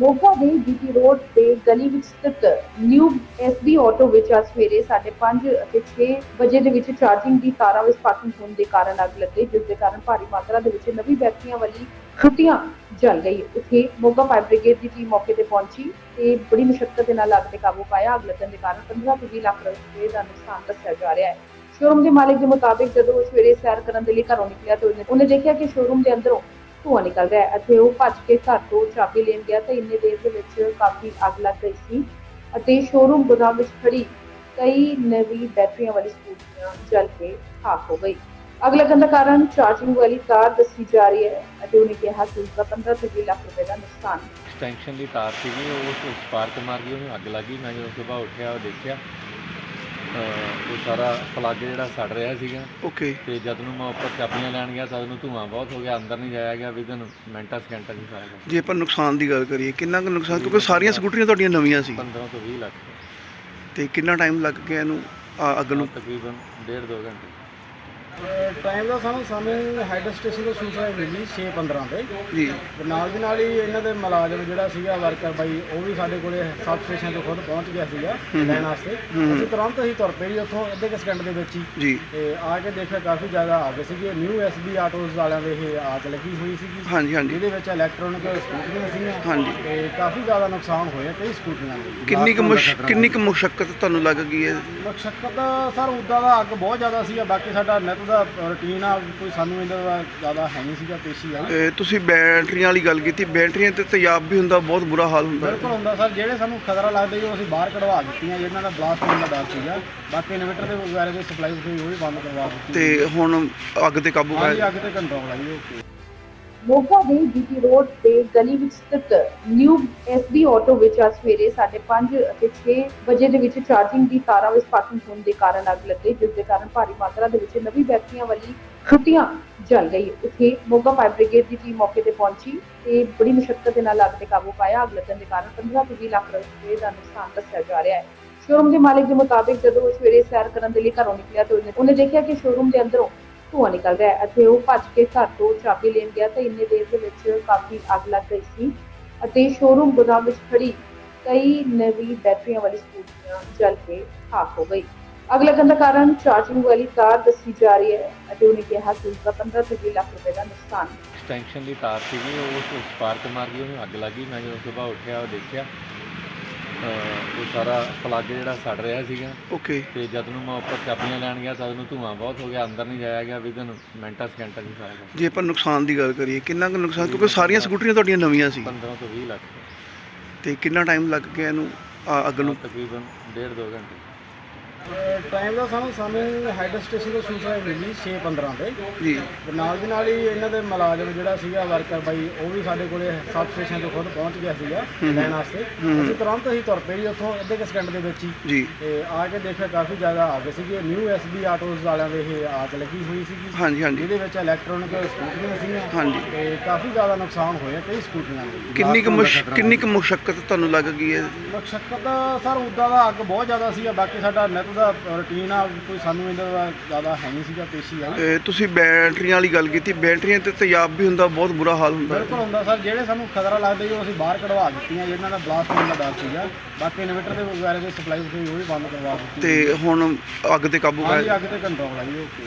ਮੋਗਾ ਦੇ GT road ਤੇ ਗਲੀ ਵਿੱਚ ਸਥਿਤ ਨਿਊ ਐਸਬੀ ਆਟੋ ਵਿੱਚ ਅੱਜ ਸਵੇਰੇ 5:30 ਅਤੇ 6 ਵਜੇ ਦੇ ਵਿੱਚ ਚਾਰਜਿੰਗ ਦੀ ਤਾਰਾਂ ਵਿੱਚ ਸਪਾਰਕਿੰਗ ਹੋਣ ਦੇ ਕਾਰਨ ਅੱਗ ਲੱਗ ਗਈ ਜਿਸ ਦੇ ਕਾਰਨ ਭਾਰੀ ਮਾਤਰਾ ਦੇ ਵਿੱਚ ਨਵੀਂ ਬੈਟਰੀਆਂ ਵਾਲੀ ਛੁੱਟੀਆਂ ਜਲ ਗਈ। ਉੱਥੇ ਮੋਗਾ ਫਾਇਰ ਬ੍ਰਿਗੇਡ ਦੀ ਟੀਮ ਮੌਕੇ ਤੇ ਪਹੁੰਚੀ ਤੇ ਬੜੀ ਮੁਸ਼ਕਲ ਦੇ ਨਾਲ ਅੱਗ ਤੇ ਕਾਬੂ ਪਾਇਆ। ਅੱਗ ਲੱਗਣ ਦੇ ਕਾਰਨ 15 ਤੋਂ 20 ਲੱਖ ਰੁਪਏ ਦਾ ਨੁਕਸਾਨ ਦੱਸਿਆ ਜਾ ਰਿਹਾ ਹੈ। ਸ਼ੋਰੂਮ ਦੇ ਮਾਲਕ ਦੇ ਮੁਤਾਬਿਕ ਜਦੋਂ ਉਹ ਸਵੇਰੇ ਸੈਰ ਕਰਨ ਦੇ ਲਈ ਘਰੋਂ ਨਿਕਲਿਆ ਤਾਂ ਉਹਨੇ- ਦੇਖਿਆ ਕਿ ਸ਼ੋਰੂਮ ਦੇ ਅੰਦਰੋਂ ਧੂੰਆਂ ਨਿਕਲ ਰਿਹਾ ਹੈ ਅਤੇ ਉਹ ਭੱਜ ਕੇ ਘਰ ਤੋਂ ਚਾਬੀ ਲੈਣ ਗਿਆ ਤਾਂ ਇੰਨੇ ਦੇਰ ਦੇ ਵਿੱਚ ਕਾਫੀ ਅੱਗ ਲੱਗ ਗਈ ਸੀ ਅਤੇ ਸ਼ੋਰੂਮ ਗੋਦਾਮ ਵਿੱਚ ਖੜੀ ਕਈ ਨਵੀਂ ਬੈਟਰੀਆਂ ਵਾਲੀ ਸਕੂਟਰੀਆਂ ਜਲ ਕੇ ਖਾਕ ਹੋ ਗਈ। ਅੱਗ ਲੱਗਣ ਦਾ ਕਾਰਨ ਚਾਰਜਿੰਗ ਵਾਲੀ ਕਾਰ ਦੱਸੀ ਜਾ ਰਹੀ ਹੈ ਅਤੇ ਉਹਨੇ ਕਿਹਾ ਕਿ ਉਸਦਾ 15 ਤੋਂ 20 ਲੱਖ ਰੁਪਏ ਦਾ ਨੁਕਸਾਨ ਐਕਸਟੈਂਸ਼ਨ ਦੀ ਤਾਰ ਸੀਗੀ, ਉਹ ਉਸ ਸਪਾਰਕ ਮਾਰ ਗਈ, ਉਹਨੂੰ ਅੱਗ ਲੱਗੀ ਮੈਂ ਜਦੋਂ ਸਵੇਰ ਉੱਠਿਆ, ਉਹ ਦੇਖਿਆ ਸਾਰਾ ਪਲੱਗ ਜਿਹੜਾ ਸੜ ਰਿਹਾ ਸੀਗਾ। ਓਕੇ ਤੇ ਜਦ ਨੂੰ ਮੈਂ ਉੱਪਰ ਚਾਬੀਆਂ ਲੈਣ ਗਿਆ ਤਦ ਨੂੰ ਧੂਆਂ ਬਹੁਤ ਹੋ ਗਿਆ ਅੰਦਰ ਨਹੀਂ ਜਾਇਆ ਗਿਆ ਵਿਦਨ ਮਿੰਟਾਂ ਸਕਿੰਟਾਂ ਹੀ ਸਾਰਾ ਕੁਛ। ਜੇ ਆਪਾਂ ਨੁਕਸਾਨ ਦੀ ਗੱਲ ਕਰੀਏ ਕਿੰਨਾ ਕੁ ਨੁਕਸਾਨ? ਕਿਉਂਕਿ ਸਾਰੀਆਂ ਸਕੂਟਰੀਆਂ ਤੁਹਾਡੀਆਂ ਨਵੀਆਂ ਸੀ। 15 ਤੋਂ 20 ਲੱਖ। ਤੇ ਕਿੰਨਾ ਟਾਈਮ ਲੱਗ ਗਿਆ ਇਹਨੂੰ ਆ, ਅੱਗ ਨੂੰ? ਤਕਰੀਬਨ ਡੇਢ ਦੋ ਘੰਟੇ। ਟਾਈਮ ਦਾ ਸਾਨੂੰ ਸਾਨੂੰ ਹੈੱਡ ਸਟੇਸ਼ਨ ਤੋਂ ਸੂਚਨਾ ਮਿਲੀ 6:15 ਤੇ। ਜੀ। ਤੇ ਨਾਲ ਦੀ ਨਾਲ ਹੀ ਇਹਨਾਂ ਦੇ ਮੁਲਾਜ਼ਮ ਜਿਹੜਾ ਸੀਗਾ ਵਰਕਰ ਬਾਈ ਉਹ ਵੀ ਸਾਡੇ ਕੋਲੇ ਸਬ ਸਟੇਸ਼ਨ ਤੋਂ ਖੁਦ ਪਹੁੰਚ ਗਿਆ ਸੀਗਾ ਲੈਣ ਵਾਸਤੇ। ਅਸੀਂ ਤੁਰੰਤ ਹੀ ਤੁਰ ਪਏ ਜੀ ਉੱਥੋਂ ਅੱਧੇ ਕੁ ਸਕਿੰਟ ਦੇ ਵਿੱਚ ਹੀ। ਜੀ। ਤੇ ਆ ਕੇ ਦੇਖਿਆ ਕਾਫੀ ਜ਼ਿਆਦਾ ਅੱਗ ਸੀਗੀ। ਨਿਊ ਐਸਬੀ ਆਟੋਸ ਵਾਲਿਆਂ ਦੇ ਇਹ ਆਗ ਲੱਗੀ ਹੋਈ ਸੀਗੀ। ਹਾਂਜੀ ਹਾਂਜੀ। ਜਿਹਦੇ ਵਿੱਚ ਇਲੈਕਟ੍ਰੋਨਿਕ ਸਕੂਟਰੀਆਂ ਸੀਗੀਆਂ। ਹਾਂਜੀ। ਤੇ ਕਾਫੀ ਜ਼ਿਆਦਾ ਨੁਕਸਾਨ ਹੋਇਆ ਕਈ ਸਕੂਟਰੀਆਂ ਦੇ। ਕਿੰਨੀ ਕੁ ਕਿੰਨੀ ਕੁ ਮੁਸ਼ਕਲ ਤੁਹਾਨੂੰ ਲੱਗ ਗਈ ਹੈ? ਮਕਸਦ ਸਰ ਉਦਾਂ ਦਾ ਅੱਗ ਬਹੁਤ ਜ਼ਿਆਦਾ ਸੀਗਾ। ਬਾਕੀ ਸਾਡਾ ਨਿਤ ਦਾ ਰੁਟੀਨ ਆ ਕੋਈ ਸਾਨੂੰ ਇਹਦਾ ਦਾ ਜ਼ਿਆਦਾ ਹੈ ਨਹੀਂ ਸੀਗਾ ਪੇਸ਼ੀ ਆ। ਤੇ ਤੁਸੀਂ ਬੈਟਰੀਆਂ ਵਾਲੀ ਗੱਲ ਕੀਤੀ ਬੈਟਰੀਆਂ ਤੇ ਤੇਜ਼ਾਬ ਵੀ ਹੁੰਦਾ ਬਹੁਤ ਬੁਰਾ ਹਾਲ ਹੁੰਦਾ। ਬਿਲਕੁਲ ਹੁੰਦਾ ਸਰ ਜਿਹੜੇ ਸਾਨੂੰ ਖਤਰਾ ਲੱਗਦਾ ਜੀ ਉਹ ਅਸੀਂ ਬਾਹਰ ਕਢਵਾ ਦਿੱਤੀਆਂ ਜਿਹਨਾਂ ਦਾ ਬਲਾਸਟ ਹੋਣ ਦਾ ਡਰ ਸੀਗਾ। ਬਾਕੀ ਇਨਵੇਟਰ ਦੇ ਵਗੈਰਾ ਦੇ ਸਪਲਾਈ ਸੀ ਉਹ ਵੀ ਬੰਦ ਕਰਵਾ ਦਿੱਤੀ ਤੇ ਹੁਣ ਅੱਗ ਤੇ ਕਾਬੂ ਹਾਂਜੀ ਪਾਇਆ ਅੱਗ ਤੇ ਕੰਟਰੋਲ ਆ ਜੀ ਓਕੇ ਮੋਗਾ ਦੇ ਜੀਟੀ ਰੋਡ ਤੇ ਗਲੀ ਵਿੱਚ ਸਥਿਤ ਨਿਊ ਐਸਬੀ ਆਟੋ ਵਿੱਚ ਅੱਜ ਸਵੇਰੇ 5:30 ਅਤੇ 6 ਵਜੇ ਦੇ ਵਿੱਚ ਚਾਰਜਿੰਗ ਦੀ ਤਾਰਾਂ ਵਿੱਚ ਸਪਾਰਕਿੰਗ ਹੋਣ ਦੇ ਕਾਰਨ ਅੱਗ ਲੱਗ ਗਈ, ਜਿਸ ਦੇ ਕਾਰਨ ਭਾਰੀ ਮਾਤਰਾ ਦੇ ਵਿੱਚ ਨਵੀਂ ਬੈਟਰੀਆਂ ਵਾਲੀ ਛੁੱਟੀਆਂ ਜਲ ਗਈ। ਉੱਥੇ ਮੋਗਾ ਫਾਇਰ ਬ੍ਰਿਗੇਡ ਦੀ ਟੀਮ ਮੌਕੇ ਤੇ ਪਹੁੰਚੀ ਤੇ ਬੜੀ ਮੁਸ਼ਕਲ ਦੇ ਨਾਲ ਅੱਗ ਤੇ ਕਾਬੂ ਪਾਇਆ। ਅੱਗ ਲੱਗਣ ਦੇ ਕਾਰਨ 15 ਤੋਂ 20 ਲੱਖ ਰੁਪਏ ਦਾ ਨੁਕਸਾਨ ਦੱਸਿਆ ਜਾ ਰਿਹਾ ਹੈ। ਸ਼ੋਰੂਮ ਦੇ ਮਾਲਕ ਦੇ ਮੁਤਾਬਿਕ ਜਦੋਂ ਉਹ ਸਵੇਰੇ ਸੈਰ ਕਰਨ ਦੇ ਲਈ ਘਰੋਂ ਨਿਕਲਿਆ ਤਾਂ ਉਹਨੇ ਦੇਖਿਆ ਕਿ ਸ਼ੋਰੂਮ ਦੇ ਅੰਦਰੋਂ ਧੂੰਆਂ ਨਿਕਲ ਰਿਹਾ ਹੈ ਅਤੇ ਉਹ ਭੱਜ ਕੇ ਘਰ ਤੋਂ ਚਾਬੀ ਲੈਣ ਗਿਆ ਤਾਂ ਇੰਨੇ ਦੇਰ ਦੇ ਵਿੱਚ ਕਾਫੀ ਅੱਗ ਲੱਗ ਗਈ ਸੀ ਅਤੇ ਸ਼ੋਰੂਮ ਗੋਦਾਮ ਵਿੱਚ ਖੜੀ ਕਈ ਨਵੀਂ ਬੈਟਰੀਆਂ ਵਾਲੀ ਸਕੂਟਰੀਆਂ ਜਲ ਕੇ ਖਾਕ ਹੋ ਗਈ। ਅੱਗ ਲੱਗਣ ਦਾ ਕਾਰਨ ਚਾਰਜਿੰਗ ਵਾਲੀ ਕਾਰ ਦੱਸੀ ਜਾ ਰਹੀ ਹੈ ਅਤੇ ਉਹਨੇ ਕਿਹਾ ਕਿ ਉਸਦਾ 15 ਤੋਂ 20 ਲੱਖ ਰੁਪਏ ਦਾ ਨੁਕਸਾਨ ਐਕਸਟੈਂਸ਼ਨ ਦੀ ਤਾਰ ਸੀਗੀ, ਉਹ ਉਸ ਸਪਾਰਕ ਮਾਰ ਗਈ, ਉਹਨੂੰ ਅੱਗ ਲੱਗੀ ਮੈਂ ਜਦੋਂ ਸਵੇਰ ਉੱਠਿਆ, ਉਹ ਦੇਖਿਆ ਉਹ ਸਾਰਾ ਪਲੱਗ ਜਿਹੜਾ ਸੜ ਰਿਹਾ ਸੀਗਾ। ਓਕੇ ਤੇ ਜਦ ਨੂੰ ਮੈਂ ਉੱਪਰ ਚਾਬੀਆਂ ਲੈਣ ਗਿਆ ਤਦ ਨੂੰ ਧੂਆਂ ਬਹੁਤ ਹੋ ਗਿਆ ਅੰਦਰ ਨਹੀਂ ਜਾਇਆ ਗਿਆ ਵਿਦਨ ਮਿੰਟਾਂ ਸਕਿੰਟਾਂ ਹੀ ਸਾਰਾ। ਜੇ ਆਪਾਂ ਨੁਕਸਾਨ ਦੀ ਗੱਲ ਕਰੀਏ ਕਿੰਨਾ ਕੁ ਨੁਕਸਾਨ? ਕਿਉਂਕਿ ਸਾਰੀਆਂ ਸਕੂਟਰੀਆਂ ਤੁਹਾਡੀਆਂ ਨਵੀਆਂ ਸੀ। 15 ਤੋਂ 20 ਲੱਖ। ਤੇ ਕਿੰਨਾ ਟਾਈਮ ਲੱਗ ਗਿਆ ਇਹਨੂੰ ਆ, ਅੱਗ ਨੂੰ? ਤਕਰੀਬਨ ਡੇਢ ਦੋ ਘੰਟੇ। ਟਾਈਮ ਦਾ ਸਾਨੂੰ ਸਾਨੂੰ ਹੈੱਡ ਸਟੇਸ਼ਨ ਤੋਂ ਸੂਚਨਾ ਮਿਲੀ 6:15 ਤੇ। ਜੀ। ਤੇ ਨਾਲ ਦੀ ਨਾਲ ਹੀ ਇਹਨਾਂ ਦੇ ਮੁਲਾਜ਼ਮ ਜਿਹੜਾ ਸੀਗਾ ਵਰਕਰ ਬਾਈ ਉਹ ਵੀ ਸਾਡੇ ਕੋਲੇ ਸਬ ਸਟੇਸ਼ਨ ਤੋਂ ਖੁਦ ਪਹੁੰਚ ਗਿਆ ਸੀਗਾ ਲੈਣ ਵਾਸਤੇ। ਅਸੀਂ ਤੁਰੰਤ ਹੀ ਤੁਰ ਪਏ ਜੀ ਉੱਥੋਂ ਅੱਧੇ ਕੁ ਸਕਿੰਟ ਦੇ ਵਿੱਚ ਹੀ। ਜੀ। ਤੇ ਆ ਕੇ ਦੇਖਿਆ ਕਾਫੀ ਜ਼ਿਆਦਾ ਅੱਗ ਸੀਗੀ। ਨਿਊ ਐਸਬੀ ਆਟੋਸ ਵਾਲਿਆਂ ਦੇ ਇਹ ਆਗ ਲੱਗੀ ਹੋਈ ਸੀਗੀ। ਹਾਂਜੀ ਹਾਂਜੀ। ਜਿਹਦੇ ਵਿੱਚ ਇਲੈਕਟ੍ਰੋਨਿਕ ਸਕੂਟਰੀਆਂ ਸੀਗੀਆਂ। ਹਾਂਜੀ। ਤੇ ਕਾਫੀ ਜ਼ਿਆਦਾ ਨੁਕਸਾਨ ਹੋਇਆ ਕਈ ਸਕੂਟਰੀਆਂ ਦੇ ਕਿੰਨੀ ਕੁ ਕਿੰਨੀ ਕੁ ਮੁਸ਼ਕਲ ਤੁਹਾਨੂੰ ਲੱਗ ਗਈ ਹੈ? ਮਕਸਦ ਸਰ ਉਦਾਂ ਦਾ ਅੱਗ ਬਹੁਤ ਜ਼ਿਆਦਾ ਸੀਗਾ। ਬਾਕੀ ਸਾਡਾ ਨਿਤ ਦਾ ਰੁਟੀਨ ਆ ਕੋਈ ਸਾਨੂੰ ਇਹਦਾ ਜ਼ਿਆਦਾ ਹੈ ਨਹੀਂ ਸੀਗਾ ਪੇਸ਼ੀ ਆ ਤੇ ਤੁਸੀਂ ਬੈਟਰੀਆਂ ਵਾਲੀ ਗੱਲ ਕੀਤੀ ਬੈਟਰੀਆਂ ਤੇ ਤੇਜ਼ਾਬ ਵੀ ਹੁੰਦਾ ਬਹੁਤ ਬੁਰਾ ਹਾਲ ਹੁੰਦਾ। ਬਿਲਕੁਲ ਹੁੰਦਾ ਸਰ ਜਿਹੜੇ ਸਾਨੂੰ ਖਤਰਾ ਲੱਗਦਾ ਜੀ ਉਹ ਅਸੀਂ ਬਾਹਰ ਕਢਵਾ ਦਿੱਤੀਆਂ ਜਿਹਨਾਂ ਦਾ ਬਲਾਸਟ ਹੋਣ ਦਾ ਡਰ ਸੀਗਾ। ਬਾਕੀ ਇਨਵੇਟਰ ਦੇ ਵਗੈਰਾ ਦੇ ਸਪਲਾਈ ਸੀ ਉਹ ਵੀ ਬੰਦ ਕਰਵਾ ਦਿੱਤੀ ਤੇ ਹੁਣ ਅੱਗ ਤੇ ਕਾਬੂ ਹਾਂਜੀ ਪਾਇਆ ਅੱਗ ਤੇ ਕੰਟਰੋਲ ਆ ਜੀ ਓਕੇ